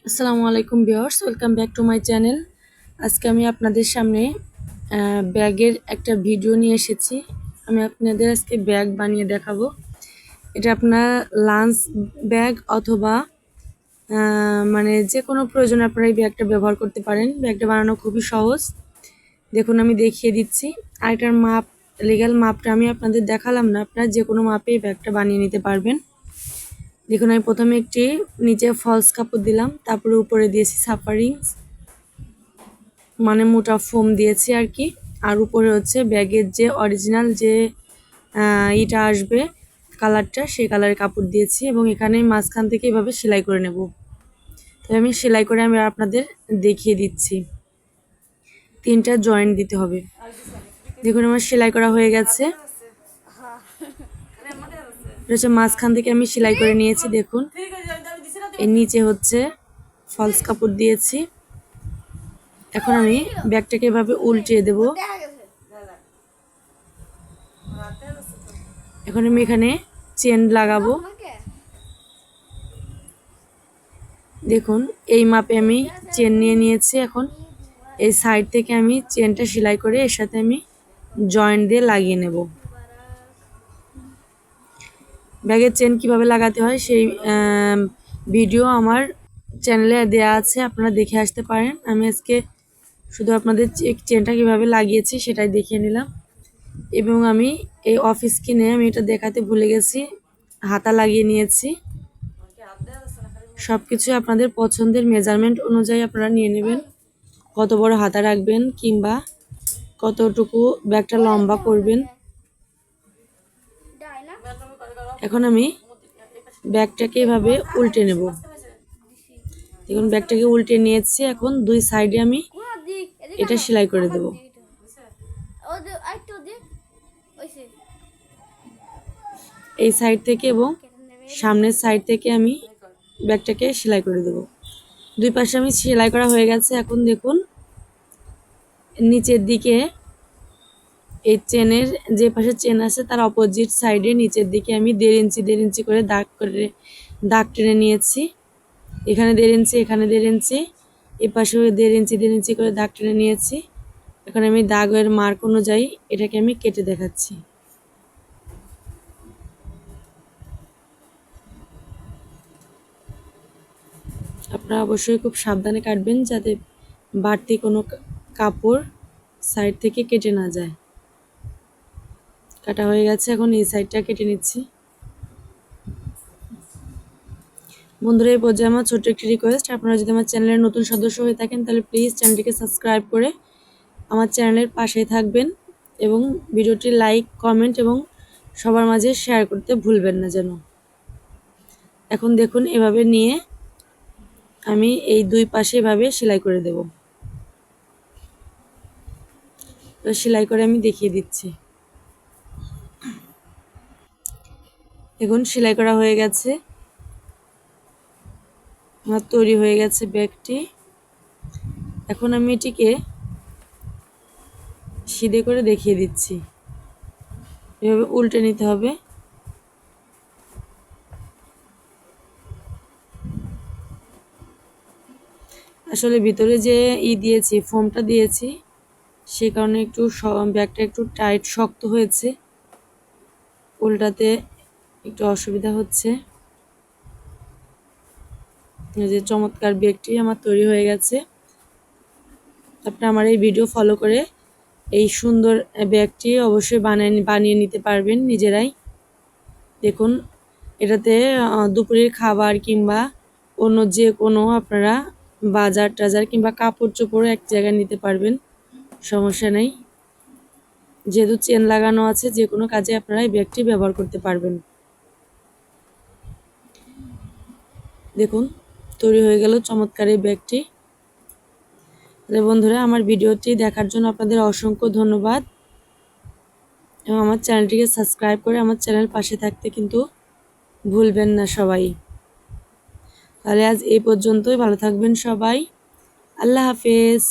আসসালামু আলাইকুম viewers, welcome back to my channel. আজকে আমি আপনাদের সামনে ব্যাগের একটা ভিডিও নিয়ে এসেছি। আমি আপনাদের আজকে ব্যাগ বানিয়ে দেখাবো। এটা আপনার লাঞ্চ ব্যাগ অথবা মানে যে কোনো প্রয়োজনে আপনারা এই ব্যাগটা ব্যবহার করতে পারেন। ব্যাগটা বানানো খুবই সহজ। দেখুন, আমি দেখিয়ে দিচ্ছি। আর এটার মাপ লিগ্যাল মাপটা আমি আপনাদের দেখালাম না। আপনারা যে কোনো মাপে এই ব্যাগটা বানিয়ে নিতে পারবেন। দেখুন, আমি প্রথমে একটি নিচে ফলস কাপড় দিলাম, তারপরে উপরে দিয়েছি সাফারিংস মানে মোটা ফোম দিয়েছি আর কি। আর উপরে হচ্ছে ব্যাগের যে অরিজিনাল যে ইটা আসবে কালারটা সেই কালারের কাপড় দিয়েছি এবং এখানে মাঝখান থেকে এভাবে সেলাই করে নেব। তো আমি সেলাই করে আমি আপনাদের দেখিয়ে দিচ্ছি। তিনটা জয়েন্ট দিতে হবে। দেখুন, আমার সেলাই করা হয়ে গেছে। এটা হচ্ছে মাঝখান থেকে আমি সেলাই করে নিয়েছি, দেখুন। এর নিচে হচ্ছে ফলস কাপড় দিয়েছি। এখন আমি ব্যাগটাকে এভাবে উল্টিয়ে দেব। এখন আমি এখানে চেন লাগাবো। দেখুন, এই মাপে আমি চেন নিয়ে নিয়েছি এখন। এই সাইড থেকে আমি চেনটা সেলাই করে এর সাথে আমি জয়েন্ট দিয়ে লাগিয়ে নেব। ব্যাগের চেন কীভাবে লাগাতে হয় সেই ভিডিও আমার চ্যানেলে দেয়া আছে, আপনারা দেখে আসতে পারেন। আমি আজকে শুধু আপনাদের চেনটা কীভাবে লাগিয়েছি সেটাই দেখিয়ে নিলাম। এবং আমি এই অফিস কিনে আমি এটা দেখাতে ভুলে গেছি, হাতা লাগিয়ে নিয়েছি। সব কিছু আপনাদের পছন্দের মেজারমেন্ট অনুযায়ী আপনারা নিয়ে নেবেন। কত বড় হাতা রাখবেন কিংবা কতটুকু ব্যাগটা লম্বা করবেন। এখন আমি ব্যাগটাকে এভাবে উল্টে নেব। দেখুন, ব্যাগটাকে উল্টে নিয়েছি। এখন দুই সাইডে আমি এটা সেলাই করে দেব। এই সাইড থেকে এবং সামনের সাইড থেকে আমি ব্যাগটাকে সেলাই করে দেব। দুই পাশে আমি সেলাই করা হয়ে গেছে। এখন দেখুন, নিচের দিকে এই চেনের যে পাশে চেন আছে, তার অপোজিট সাইডে নিচের দিকে আমি দেড় ইঞ্চি দেড় ইঞ্চি করে দাগ করে, দাগ টেনে নিয়েছি। এখানে দেড় ইঞ্চি, এখানে দেড় ইঞ্চি, এ পাশেও দেড় ইঞ্চি দেড় ইঞ্চি করে দাগ টেনে নিয়েছি। এখন আমি দাগের মার্ক অনুযায়ী এটাকে আমি কেটে দেখাচ্ছি। আপনারা অবশ্যই খুব সাবধানে কাটবেন যাতে বাড়তি কোনো কাপড় সাইড থেকে কেটে না যায়। কাটা হয়ে গেছে, এখন এই সাইডটা কেটে নিচ্ছি। বন্ধুরা, এই পর্যায়ে আমার ছোট্ট একটি রিকোয়েস্ট আপনারা যদি আমার চ্যানেলের নতুন সদস্য হয়ে থাকেন, তাহলে প্লিজ চ্যানেলটিকে সাবস্ক্রাইব করে আমার চ্যানেলের পাশেই থাকবেন এবং ভিডিওটি লাইক কমেন্ট এবং সবার মাঝে শেয়ার করতে ভুলবেন না যেন। এখন দেখুন, এভাবে নিয়ে আমি এই দুই পাশে এভাবে সেলাই করে দেব। তো সেলাই করে আমি দেখিয়ে দিচ্ছি। দেখুন সেলাই করা হয়ে গেছে। আমার তৈরি হয়ে গেছে ব্যাগটি। এখন আমি এটিকে সিধে করে দেখিয়ে দিচ্ছি। এভাবে উল্টে নিতে হবে। আসলে ভিতরে যে ই দিয়েছি, ফোমটা দিয়েছি, সে কারণে একটু ব্যাগটা একটু টাইট, শক্ত হয়েছে। উল্টাতে একটু অসুবিধা হচ্ছে। এই যে চমৎকার ব্যাগটি আমার তৈরি হয়ে গেছে। আপনি আমার এই ভিডিও ফলো করে এই সুন্দর ব্যাগটি অবশ্যই বানিয়ে বানিয়ে নিতে পারবেন নিজেরাই। দেখুন, এটাতে দুপুরের খাবার কিংবা অন্য যে কোনো আপনারা বাজার টাজার কিংবা কাপড় চোপড়ও এক জায়গায় নিতে পারবেন, সমস্যা নেই। যেহেতু চেন লাগানো আছে যে কোনো কাজে আপনারা এই ব্যাগটি ব্যবহার করতে পারবেন। দেখুন, তৈরি হয়ে গেল চমৎকার এই ব্যাগটি। বন্ধুরা, আমার ভিডিওটি দেখার জন্য আপনাদের অসংখ্য ধন্যবাদ। এবং আমার চ্যানেলটিকে সাবস্ক্রাইব করে আমার চ্যানেল পাশে থাকতে কিন্তু ভুলবেন না সবাই। তাহলে আজ এই পর্যন্তই। ভালো থাকবেন সবাই। আল্লাহ হাফেজ।